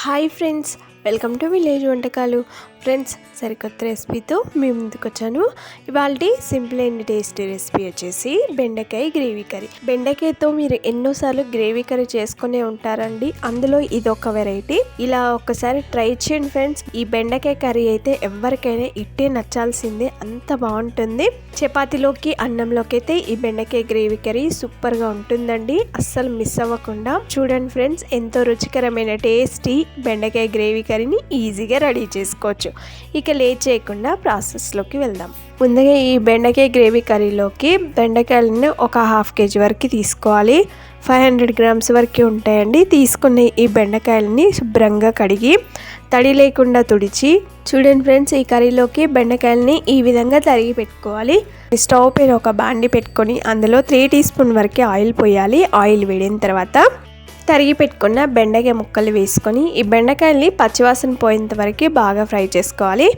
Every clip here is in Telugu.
Hi friends welcome to village వంటకాలు. ఫ్రెండ్స్ సరికొత్త రెసిపీతో మీ ముందుకు వచ్చాను. ఇవాళ సింపుల్ అండ్ టేస్టీ రెసిపీ వచ్చేసి బెండకాయ గ్రేవీ కర్రీ. బెండకాయతో మీరు ఎన్నోసార్లు గ్రేవీ కర్రీ చేసుకునే ఉంటారండి. అందులో ఇది ఒక వెరైటీ. ఇలా ఒక్కసారి ట్రై చేయండి ఫ్రెండ్స్. ఈ బెండకాయ కర్రీ అయితే ఎవరికైనా ఇట్టే నచ్చాల్సిందే. అంత బాగుంటుంది. చపాతీలోకి అన్నంలోకి అయితే ఈ బెండకాయ గ్రేవీ కర్రీ సూపర్గా ఉంటుందండి. అస్సలు మిస్ అవ్వకుండా చూడండి ఫ్రెండ్స్ ఎంతో రుచికరమైన టేస్టీ బెండకాయ గ్రేవీ కర్రీని ఈజీగా రెడీ చేసుకోవచ్చు. ఇక లేట్ చేయకుండా ప్రాసెస్లోకి వెళ్దాం. ముందుగా ఈ బెండకాయ గ్రేవీ కర్రీలోకి బెండకాయలను ఒక హాఫ్ కేజీ వరకు తీసుకోవాలి. ఫైవ్ హండ్రెడ్ గ్రామ్స్ వరకు ఉంటాయండి. తీసుకున్న ఈ బెండకాయలని శుభ్రంగా కడిగి తడి లేకుండా తుడిచి చూడండి ఫ్రెండ్స్ ఈ కర్రీలోకి బెండకాయలని ఈ విధంగా తరిగి పెట్టుకోవాలి. స్టవ్ పైన ఒక బాండి పెట్టుకొని అందులో త్రీ టీ స్పూన్ వరకు ఆయిల్ పోయాలి. ఆయిల్ వేడిన తర్వాత తరిగి పెట్టుకున్న బెండకాయ ముక్కలు వేసుకొని ఈ బెండకాయల్ని పచ్చివాసన పోయేంత వరకు బాగా ఫ్రై చేసుకోవాలి.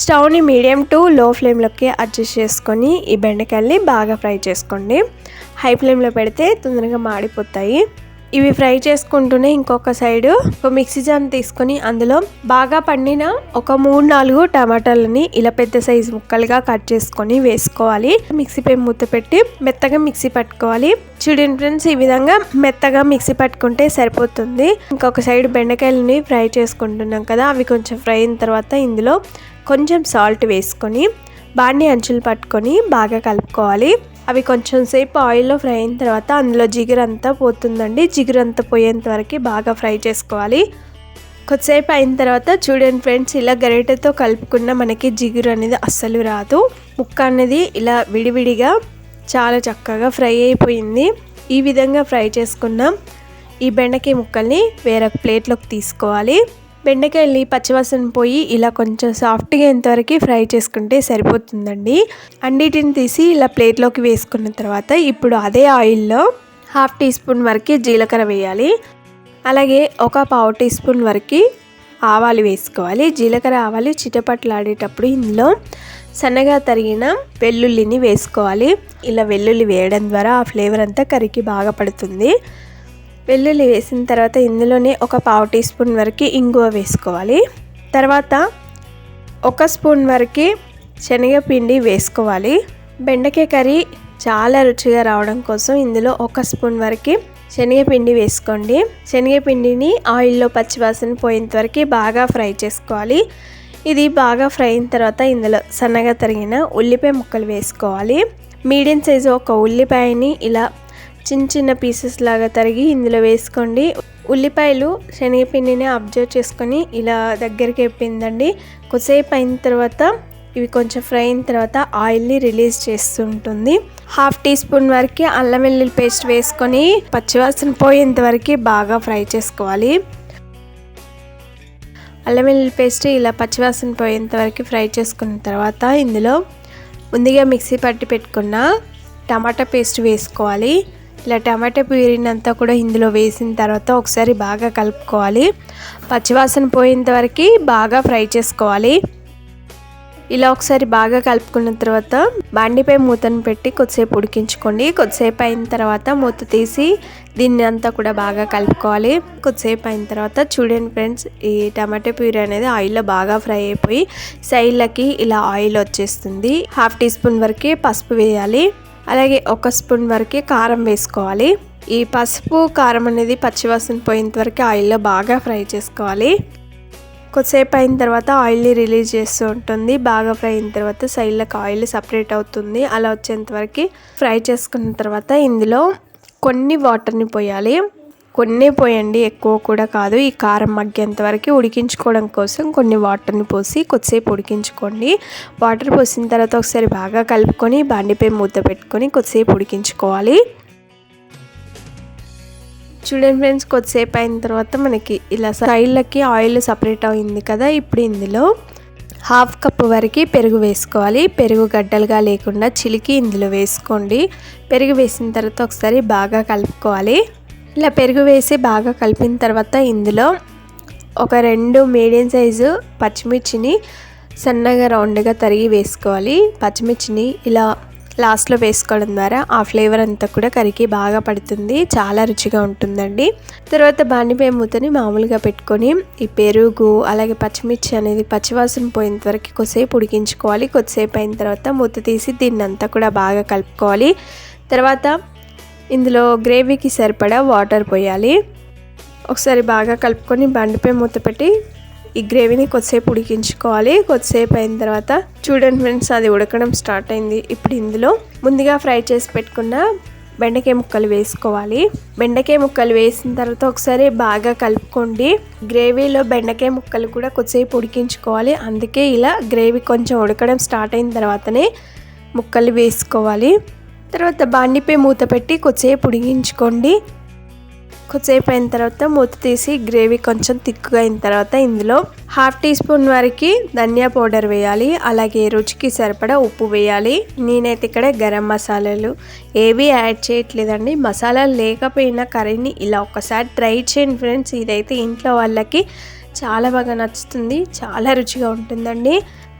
స్టవ్ని మీడియం టు లో ఫ్లేమ్లోకి అడ్జస్ట్ చేసుకొని ఈ బెండకాయల్ని బాగా ఫ్రై చేసుకోండి. హై ఫ్లేమ్లో పెడితే తొందరగా మాడిపోతాయి. ఇవి ఫ్రై చేసుకుంటూనే ఇంకొక సైడ్ ఒక మిక్సీ జామ్ తీసుకొని అందులో బాగా పండిన ఒక మూడు నాలుగు టమాటాలని ఇలా పెద్ద సైజు ముక్కలుగా కట్ చేసుకొని వేసుకోవాలి. మిక్సీ పై మూత పెట్టి మెత్తగా మిక్సీ పట్టుకోవాలి. చూడండి ఫ్రెండ్స్ ఈ విధంగా మెత్తగా మిక్సీ పట్టుకుంటే సరిపోతుంది. ఇంకొక సైడ్ బెండకాయలని ఫ్రై చేసుకుంటున్నాం కదా అవి కొంచెం ఫ్రై అయిన తర్వాత ఇందులో కొంచెం సాల్ట్ వేసుకొని బాండి అంచులు పట్టుకొని బాగా కలుపుకోవాలి. అవి కొంచెం సేపు ఆయిల్లో ఫ్రై అయిన తర్వాత అందులో జిగురు అంతా పోతుందండి. జిగురు అంతా పోయేంత వరకు బాగా ఫ్రై చేసుకోవాలి. కొద్దిసేపు అయిన తర్వాత చూడండి ఫ్రెండ్స్ ఇలా గరిటెతో కలుపుకున్న మనకి జిగురు అనేది అస్సలు రాదు. ముక్క అనేది ఇలా విడివిడిగా చాలా చక్కగా ఫ్రై అయిపోయింది. ఈ విధంగా ఫ్రై చేసుకున్నాం. ఈ బెండకాయ ముక్కల్ని వేరొక ప్లేట్లోకి తీసుకోవాలి. బెండకాయల్ని పచ్చివాసన పోయి ఇలా కొంచెం సాఫ్ట్గా ఇంతవరకు ఫ్రై చేసుకుంటే సరిపోతుందండి. అన్నిటిని తీసి ఇలా ప్లేట్లోకి వేసుకున్న తర్వాత ఇప్పుడు అదే ఆయిల్లో హాఫ్ టీ స్పూన్ వరకు జీలకర్ర వేయాలి. అలాగే ఒక పావు టీ స్పూన్ వరకు ఆవాలు వేసుకోవాలి. జీలకర్ర ఆవాలు చిటపట్లాడేటప్పుడు ఇందులో సన్నగా తరిగిన వెల్లుల్లిని వేసుకోవాలి. ఇలా వెల్లుల్లి వేయడం ద్వారా ఆ ఫ్లేవర్ అంతా కరికి బాగా పడుతుంది. వెల్లుల్లి వేసిన తర్వాత ఇందులోనే ఒక పావు టీ స్పూన్ వరకు ఇంగువ వేసుకోవాలి. తర్వాత ఒక స్పూన్ వరకు శనగపిండి వేసుకోవాలి. బెండకాయ కర్రీ చాలా రుచిగా రావడం కోసం ఇందులో ఒక స్పూన్ వరకు శనగపిండి వేసుకోండి. శనగపిండిని ఆయిల్లో పచ్చివాసన పోయేంత వరకు బాగా ఫ్రై చేసుకోవాలి. ఇది బాగా ఫ్రై అయిన తర్వాత ఇందులో సన్నగా తరిగిన ఉల్లిపాయ ముక్కలు వేసుకోవాలి. మీడియం సైజు ఒక ఉల్లిపాయని ఇలా చిన్న చిన్న పీసెస్ లాగా తరిగి ఇందులో వేసుకోండి. ఉల్లిపాయలు శనగపిండిని అబ్జర్వ్ చేసుకొని ఇలా దగ్గరికి అయిపోయిందండి కొద్దిసేపు అయిన తర్వాత ఇవి కొంచెం ఫ్రై అయిన తర్వాత ఆయిల్ని రిలీజ్ చేస్తుంటుంది హాఫ్ టీ స్పూన్ వరకు అల్లం వెల్లుల్లి పేస్ట్ వేసుకొని పచ్చివాసన పోయేంత వరకు బాగా ఫ్రై చేసుకోవాలి. అల్లం వెల్లుల్లి పేస్ట్ ఇలా పచ్చివాసన పోయేంత వరకు ఫ్రై చేసుకున్న తర్వాత ఇందులో ముందుగా మిక్సీ పట్టి పెట్టుకున్న టమాటా పేస్ట్ వేసుకోవాలి. ఇలా టమాటా ప్యూరినంతా కూడా ఇందులో వేసిన తర్వాత ఒకసారి బాగా కలుపుకోవాలి. పచ్చివాసన పోయేంత వరకు బాగా ఫ్రై చేసుకోవాలి. ఇలా ఒకసారి బాగా కలుపుకున్న తర్వాత బండిపై మూతను పెట్టి కొద్దిసేపు ఉడికించుకోండి. కొద్దిసేపు అయిన తర్వాత మూత తీసి దీన్ని అంతా కూడా బాగా కలుపుకోవాలి. కొద్దిసేపు అయిన తర్వాత చూడండి ఫ్రెండ్స్ ఈ టమాటో ప్యూరీ అనేది ఆయిల్లో బాగా ఫ్రై అయిపోయి సైడ్లకి ఇలా ఆయిల్ వచ్చేస్తుంది. హాఫ్ టీ స్పూన్ వరకు పసుపు వేయాలి. అలాగే ఒక స్పూన్ వరకు కారం వేసుకోవాలి. ఈ పసుపు కారం అనేది పచ్చివాసన పోయేంత వరకు ఆయిల్లో బాగా ఫ్రై చేసుకోవాలి. కొద్దిసేపు అయిన తర్వాత ఆయిల్ని రిలీజ్ చేస్తూ ఉంటుంది. బాగా ఫ్రై అయిన తర్వాత సైడ్లకు ఆయిల్ సపరేట్ అవుతుంది. అలా వచ్చేంత వరకు ఫ్రై చేసుకున్న తర్వాత ఇందులో కొన్ని వాటర్ని పోయాలి. కొన్నే పోయండి ఎక్కువ కూడా కాదు. ఈ కారం మగ్గేంత వరకు ఉడికించుకోవడం కోసం కొన్ని వాటర్ని పోసి కొద్దిసేపు ఉడికించుకోండి. వాటర్ పోసిన తర్వాత ఒకసారి బాగా కలుపుకొని బాండిపై మూత పెట్టుకొని కొద్దిసేపు ఉడికించుకోవాలి. చూడండి ఫ్రెండ్స్ కొద్దిసేపు అయిన తర్వాత మనకి ఇలా సైడ్లకి ఆయిల్ సపరేట్ అయింది కదా ఇప్పుడు ఇందులో హాఫ్ కప్ వరకు పెరుగు వేసుకోవాలి. పెరుగు గడ్డలుగా లేకుండా చిలికి ఇందులో వేసుకోండి. పెరుగు వేసిన తర్వాత ఒకసారి బాగా కలుపుకోవాలి. ఇలా పెరుగు వేసి బాగా కలిపిన తర్వాత ఇందులో ఒక రెండు మీడియం సైజు పచ్చిమిర్చిని సన్నగా రౌండ్గా తరిగి వేసుకోవాలి. పచ్చిమిర్చిని ఇలా లాస్ట్లో వేసుకోవడం ద్వారా ఆ ఫ్లేవర్ అంతా కూడా కరిగి బాగా పడుతుంది. చాలా రుచిగా ఉంటుందండి. తర్వాత బాండిపై మూతని మామూలుగా పెట్టుకొని ఈ పెరుగు అలాగే పచ్చిమిర్చి అనేది పచ్చివాసన పోయిన వరకు కొద్దిసేపు ఉడికించుకోవాలి. కొద్దిసేపు అయిన తర్వాత మూత తీసి దీన్ని అంతా కూడా బాగా కలుపుకోవాలి. తర్వాత ఇందులో గ్రేవీకి సరిపడా వాటర్ పోయాలి. ఒకసారి బాగా కలుపుకొని బండిపై మూత పెట్టి ఈ గ్రేవీని కొద్దిసేపు ఉడికించుకోవాలి. కొద్దిసేపు అయిన తర్వాత చూడండి ఫ్రెండ్స్ అది ఉడకడం స్టార్ట్ అయింది. ఇప్పుడు ఇందులో ముందుగా ఫ్రై చేసి పెట్టుకున్న బెండకాయ ముక్కలు వేసుకోవాలి. బెండకాయ ముక్కలు వేసిన తర్వాత ఒకసారి బాగా కలుపుకోండి. గ్రేవీలో బెండకాయ ముక్కలు కూడా కొద్దిసేపు ఉడికించుకోవాలి. అందుకే ఇలా గ్రేవీ కొంచెం ఉడకడం స్టార్ట్ అయిన తర్వాతనే ముక్కలు వేసుకోవాలి. తర్వాత బాండిపై మూత పెట్టి కొద్దిసేపు ఉడిగించుకోండి కొద్దిసేపు అయిన తర్వాత మూత తీసి గ్రేవీ కొంచెం తిక్కుగా అయిన తర్వాత ఇందులో హాఫ్ టీ స్పూన్ వరకు ధనియా పౌడర్ వేయాలి. అలాగే రుచికి సరిపడా ఉప్పు వేయాలి. నేనైతే ఇక్కడ గరం మసాలాలు ఏవి యాడ్ చేయట్లేదండి. మసాలాలు లేకపోయినా కర్రీని ఇలా ఒకసారి ట్రై చేయండి ఫ్రెండ్స్. ఇదైతే ఇంట్లో వాళ్ళకి చాలా బాగా నచ్చుతుంది. చాలా రుచిగా ఉంటుందండి.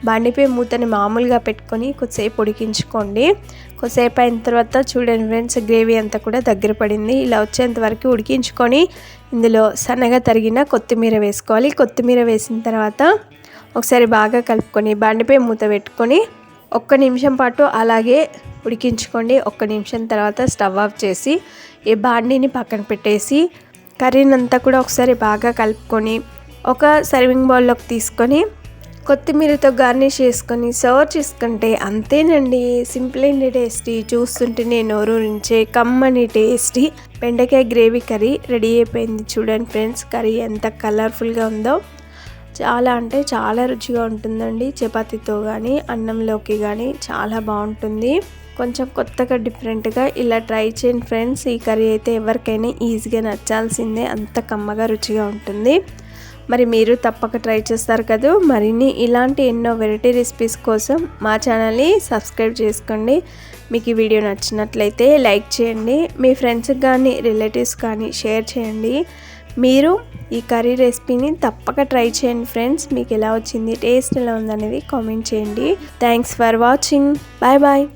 బండిపై మూతని మామూలుగా పెట్టుకొని కొద్దిసేపు ఉడికించుకోండి. కొద్దిసేపు అయిన తర్వాత చూడండి ఫ్రెండ్స్ గ్రేవీ అంతా కూడా దగ్గర పడింది. ఇలా వచ్చేంత వరకు ఉడికించుకొని ఇందులో సన్నగా తరిగిన కొత్తిమీర వేసుకోవాలి. కొత్తిమీర వేసిన తర్వాత ఒకసారి బాగా కలుపుకొని బండిపై మూత పెట్టుకొని ఒక్క నిమిషం పాటు అలాగే ఉడికించుకోండి. ఒక్క నిమిషం తర్వాత స్టవ్ ఆఫ్ చేసి ఈ బాండీని పక్కన పెట్టేసి కర్రీనంతా కూడా ఒకసారి బాగా కలుపుకొని ఒక సర్వింగ్ బౌల్లోకి తీసుకొని కొత్తిమీరతో గార్నిష్ చేసుకొని సర్వ్ చేసుకుంటే అంతేనండి. Simple and tasty. చూస్తుంటేనే నోరూరించే కమ్మని టేస్టీ. బెండకాయ గ్రేవీ కర్రీ రెడీ అయిపోయింది చూడండి ఫ్రెండ్స్. కర్రీ ఎంత కలర్ఫుల్గా ఉందో. చాలా అంటే చాలా రుచిగా ఉంటుందండి. చపాతీతో కానీ అన్నంలోకి కానీ చాలా బాగుంటుంది. కొంచెం కొత్తగా డిఫరెంట్గా ఇలా ట్రై చేయండి ఫ్రెండ్స్. ఈ కర్రీ అయితే ఎవరికైనా ఈజీగా నచ్చాల్సిందే. అంత కమ్మగా రుచిగా ఉంటుంది. మరి మీరు తప్పక ట్రై చేస్తారు కదా. మరిన్ని ఇలాంటి ఎన్నో వెరైటీ రెసిపీస్ కోసం మా ఛానల్ని సబ్స్క్రైబ్ చేసుకోండి. మీకు ఈ వీడియో నచ్చినట్లయితే లైక్ చేయండి. మీ ఫ్రెండ్స్కి కానీ రిలేటివ్స్ కానీ షేర్ చేయండి. మీరు ఈ కర్రీ రెసిపీని తప్పక ట్రై చేయండి ఫ్రెండ్స్. మీకు ఎలా వచ్చింది టేస్ట్ ఎలా ఉందనేది కామెంట్ చేయండి. Thanks for watching. Bye bye.